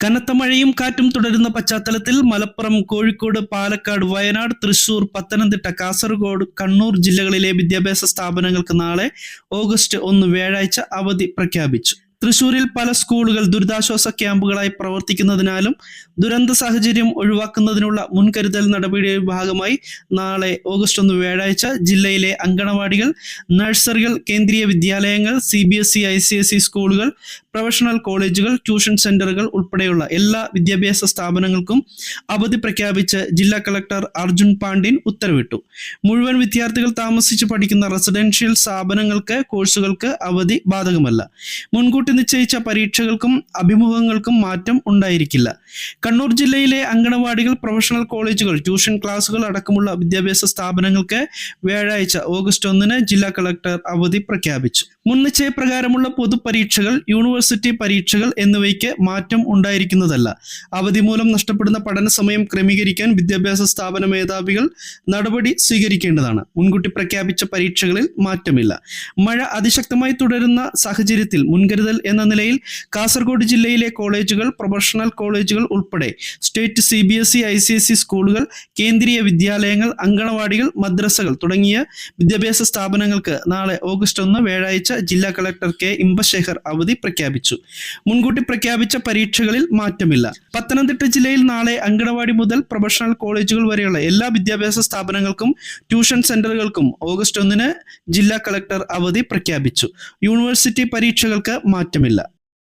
കനത്ത മഴയും കാറ്റും തുടരുന്ന പശ്ചാത്തലത്തിൽ മലപ്പുറം കോഴിക്കോട് പാലക്കാട് വയനാട് തൃശൂർ പത്തനംതിട്ട കാസർഗോഡ് കണ്ണൂർ ജില്ലകളിലെ വിദ്യാഭ്യാസ സ്ഥാപനങ്ങൾക്ക് നാളെ ഓഗസ്റ്റ് ഒന്ന് വ്യാഴാഴ്ച അവധി പ്രഖ്യാപിച്ചു. തൃശൂരിൽ പല സ്കൂളുകൾ ദുരിതാശ്വാസ ക്യാമ്പുകളായി പ്രവർത്തിക്കുന്നതിനാലും ദുരന്ത സാഹചര്യം ഒഴിവാക്കുന്നതിനുള്ള മുൻകരുതൽ നടപടിയുടെ ഭാഗമായി നാളെ ഓഗസ്റ്റ് ഒന്ന് വ്യാഴാഴ്ച ജില്ലയിലെ അങ്കണവാടികൾ നഴ്സറികൾ കേന്ദ്രീയ വിദ്യാലയങ്ങൾ C B S E I C S E സ്കൂളുകൾ പ്രൊഫഷണൽ കോളേജുകൾ ട്യൂഷൻ സെന്ററുകൾ ഉൾപ്പെടെയുള്ള എല്ലാ വിദ്യാഭ്യാസ സ്ഥാപനങ്ങൾക്കും അവധി പ്രഖ്യാപിച്ച് ജില്ലാ കളക്ടർ അർജുൻ പാണ്ഡ്യൻ ഉത്തരവിട്ടു. മുഴുവൻ വിദ്യാർത്ഥികൾ താമസിച്ച് പഠിക്കുന്ന റെസിഡൻഷ്യൽ സ്ഥാപനങ്ങൾക്ക് കോഴ്സുകൾക്ക് അവധി ബാധകമല്ല. മുൻകൂട്ടി നിശ്ചയിച്ച പരീക്ഷകൾക്കും അഭിമുഖങ്ങൾക്കും മാറ്റം ഉണ്ടായിരിക്കില്ല. കണ്ണൂർ ജില്ലയിലെ അങ്കണവാടികൾ പ്രൊഫഷണൽ കോളേജുകൾ ട്യൂഷൻ ക്ലാസുകൾ അടക്കമുള്ള വിദ്യാഭ്യാസ സ്ഥാപനങ്ങൾക്ക് വ്യാഴാഴ്ച ഓഗസ്റ്റ് ഒന്നിന് ജില്ലാ കളക്ടർ അവധി പ്രഖ്യാപിച്ചു. മുൻ നിശ്ചയപ്രകാരമുള്ള പൊതുപരീക്ഷകൾ യൂണിവേഴ്സിറ്റി പരീക്ഷകൾ എന്നിവയ്ക്ക് മാറ്റം ഉണ്ടായിരിക്കുന്നതല്ല. അവധി മൂലം നഷ്ടപ്പെടുന്ന പഠന സമയം ക്രമീകരിക്കാൻ വിദ്യാഭ്യാസ സ്ഥാപന മേധാവികൾ നടപടി സ്വീകരിക്കേണ്ടതാണ്. മുൻകൂട്ടി പ്രഖ്യാപിച്ച പരീക്ഷകളിൽ മാറ്റമില്ല. മഴ അതിശക്തമായി തുടരുന്ന സാഹചര്യത്തിൽ മുൻകരുതൽ എന്ന നിലയിൽ കാസർഗോഡ് ജില്ലയിലെ കോളേജുകൾ പ്രൊഫഷണൽ കോളേജുകൾ ഉൾപ്പെടെ state C B S E I C S E സ്കൂളുകൾ കേന്ദ്രീയ വിദ്യാലയങ്ങൾ അങ്കണവാടികൾ മദ്രസകൾ തുടങ്ങിയ വിദ്യാഭ്യാസ സ്ഥാപനങ്ങൾക്ക് നാളെ ഓഗസ്റ്റ് ഒന്ന് വ്യാഴാഴ്ച ജില്ലാ കളക്ടർ കെ ഇമ്പശേഖർ അവധി പ്രഖ്യാപിച്ചു. മുൻകൂട്ടി പ്രഖ്യാപിച്ച പരീക്ഷകളിൽ മാറ്റമില്ല. പത്തനംതിട്ട ജില്ലയിൽ നാളെ അങ്കണവാടി മുതൽ പ്രൊഫഷണൽ കോളേജുകൾ വരെയുള്ള എല്ലാ വിദ്യാഭ്യാസ സ്ഥാപനങ്ങൾക്കും ട്യൂഷൻ സെന്ററുകൾക്കും ഓഗസ്റ്റ് ഒന്നിന് ജില്ലാ കളക്ടർ അവധി പ്രഖ്യാപിച്ചു. യൂണിവേഴ്സിറ്റി പരീക്ഷകൾക്ക് മാറ്റമില്ല.